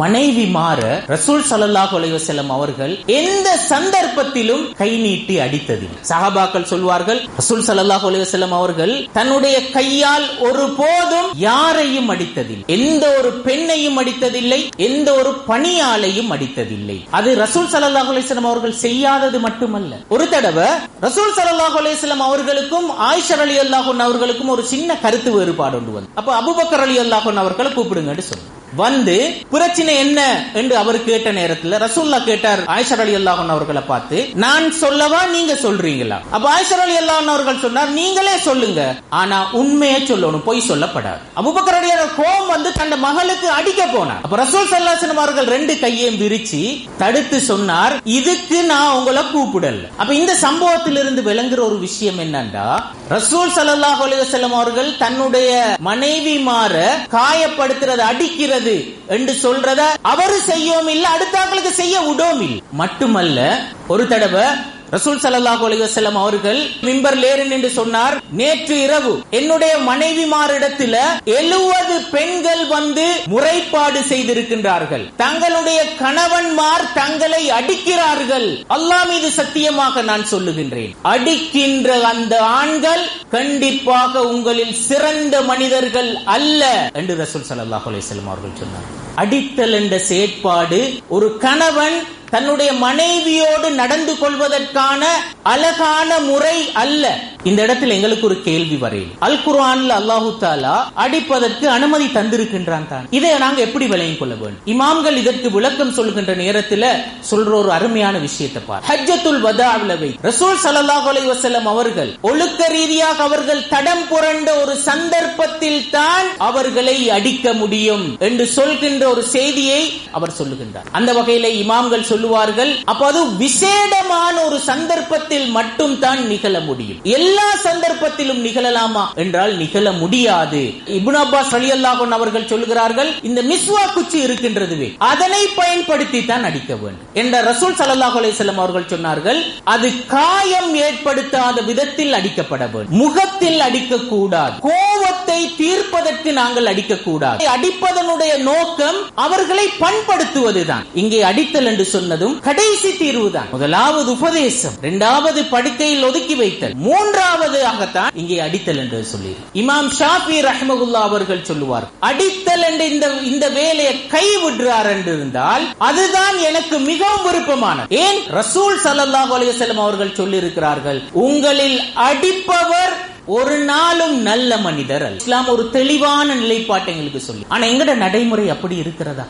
மனைவி மாற ரசூல் சல்லாஹ் அலைவசல்லம் அவர்கள் எந்த சந்தர்ப்பத்திலும் கை நீட்டி அடித்ததில்லை. சஹாபாக்கள் சொல்வார்கள் ரசூல் சல்லாஹ் அலைவசல்லம் அவர்கள் தன்னுடைய கையால் ஒரு போதும் யாரையும் அடித்ததில்லை. எந்த ஒரு பெண்ணையும் அடித்ததில்லை எந்த ஒரு பணியாளையும் அடித்ததில்லை. அது ரசூல் சல்லாஹ் அலைவசல்லம் அவர்கள் செய்யாதது மட்டுமல்ல. ஒரு தடவை ரசூல் சல்லாஹ் அலைவசல்லம் அவர்களுக்கும் ஆயிஷர் அலி அல்லாஹன் அவர்களுக்கும் ஒரு சின்ன கருத்து வேறுபாடு ஒன்று வந்து அப்ப அபுபக்கர் அலி அல்லாஹன் அவர்களை கூப்பிடுங்கன்னு சொல்லு வந்து பிரச்சனை என்ன என்று அவர் கேட்ட நேரத்தில் ரசூல்லா கேட்டார் ஆயிஷர் அலி அல்லாஹன் அவர்களை பார்த்து நான் சொல்லவா நீங்க சொல்றீங்களா? அப்ப ஆயிஷர் அலி அல்லாஹன் அவர்கள் சொன்னார் நீங்களே சொல்லுங்க. ஆனா உண்மையை சொல்லணும் பொய் சொல்லப்படாது. அபுபக்கர் அலி கோபம் வந்து தன் மகளுக்கு அடிக்க போனார். அப்ப ரசூல் சல்லாசனம் அவர்கள் ரெண்டு கையையும் விரிச்சு தடுத்து சொன்னார் இதுக்கு நான் உங்களை கூப்பிடல. அப்ப இந்த சம்பவத்திலிருந்து விளங்குற ஒரு விஷயம் என்னன்னா ரசூல் சல்லாஹ் அலிவசல்லம் அவர்கள் தன்னுடைய மனைவி மாற காயப்படுத்துறது இருக்கிறது என்று சொல்றத அவரு செய்யோம் இல்ல அடுத்தாக்களுக்கு செய்ய விடோம் இல்லை. மட்டுமல்ல ஒரு தடவை ரசூல் சல்லாஹூ அலிவசல்லம் அவர்கள் மிம்பர் லேரன் என்று சொன்னார் நேற்று இரவு என்னுடைய மனைவிமாரிடத்தில் எழுபது பெண்கள் வந்து முறைப்பாடு செய்திருக்கின்றார்கள். தங்களுடைய கணவன்மார் தங்களை அடிக்கிறார்கள். அல்லாஹ் மீது சத்தியமாக நான் சொல்லுகின்றேன். அடிக்கின்ற அந்த ஆண்கள் கண்டிப்பாக உங்களில் சிறந்த மனிதர்கள் அல்ல. என்று ரசூல் சல்லாஹூ அலிவசல்லம் அவர்கள் சொன்னார். அடித்தல் என்ற செயற்பாடு ஒரு கணவன் தன்னுடைய மனைவியோடு நடந்து கொள்வதற்கான அழகான முறை அல்ல. இந்த இடத்தில் எங்களுக்கு ஒரு கேள்வி வரையில் அல் குர்ஆன்ல அல்லாஹு தாலா அடிப்பதற்கு அனுமதி தந்திருக்கின்றான் தான். இதை நாங்க எப்படி விளங்கிக் கொள்ள வேண்டும்? இமாம்கள் இதற்கு விளக்கம் சொல்கின்ற நேரத்தில் சொல்ற ஒரு அருமையான விஷயத்தை பார். ஹஜ்ஜத்துல் வதாவிலவை ரசூல் சல்லல்லாஹு அலை வசல்லம் அவர்கள் ஒழுக்க ரீதியாக அவர்கள் தடம் புரண்ட ஒரு சந்தர்ப்பத்தில் தான் அவர்களை அடிக்க முடியும் என்று சொல்கின்ற ஒரு செய்தியை அவர் சொல்லுகின்றார். அந்த வகையில இமாம்கள் சொல்லுவார்கள் அப்போது விசேடமான ஒரு சந்தர்ப்பத்தில் மட்டும் தான் நிகழ முடியும். எல்லா எல்லா சந்தர்ப்பத்திலும் நிகழலாமா என்றால் நிகழ முடியாது. இபுன் அப்பாஸ் அலி அல்லாஹன் அவர்கள் சொல்கிறார்கள் இந்த மிஸ்வா குச்சி இருக்கின்றதுவே அதனை பயன்படுத்தி தான் அடிக்க வேண்டும் என்ற ரசூல் சல்லாஹ் அலைஹி அவர்கள் சொன்னார்கள் அது காயம் ஏற்படுத்தாத விதத்தில் அடிக்கப்பட வேண்டும். முகத்தில் அடிக்க கூடாது கோபத்தை தீர்ப்பதற்கு நாங்கள் அடிக்கக்கூடாது. அடிப்பதனுடைய நோக்கம் அவர்களை பண்படுத்துவதுதான். இங்கே அடித்தல் என்று சொன்னதும் கடைசி தீர்வு தான் முதலாவது உபதேசம் இரண்டாவது படுக்கையில் ஒதுக்கி வைத்தல் மூன்றாவது ஆகத்தான் இங்கே அடித்தல் என்று சொல்லி இமாம் ஷாபி ரஹமகுல்லா அவர்கள் சொல்லுவார் அடித்தல் என்று இந்த இந்த வேலையை கை விடுறார் என்று இருந்தால் அதுதான் எனக்கு மிகவும் விருப்பமான ஏன் ரசூல் சல்லாஹ் அலைஹி அவர்கள் சொல்லி இருக்கிறார்கள் உங்களில் அடிப்பவர் ஒரு நாளும் நல்ல மனிதர் அல்ல. இஸ்லாம் ஒரு தெளிவான நிலைப்பாட்டை எங்களுக்கு சொல்லி. ஆனா எங்கட நடைமுறை அப்படி இருக்கிறதா?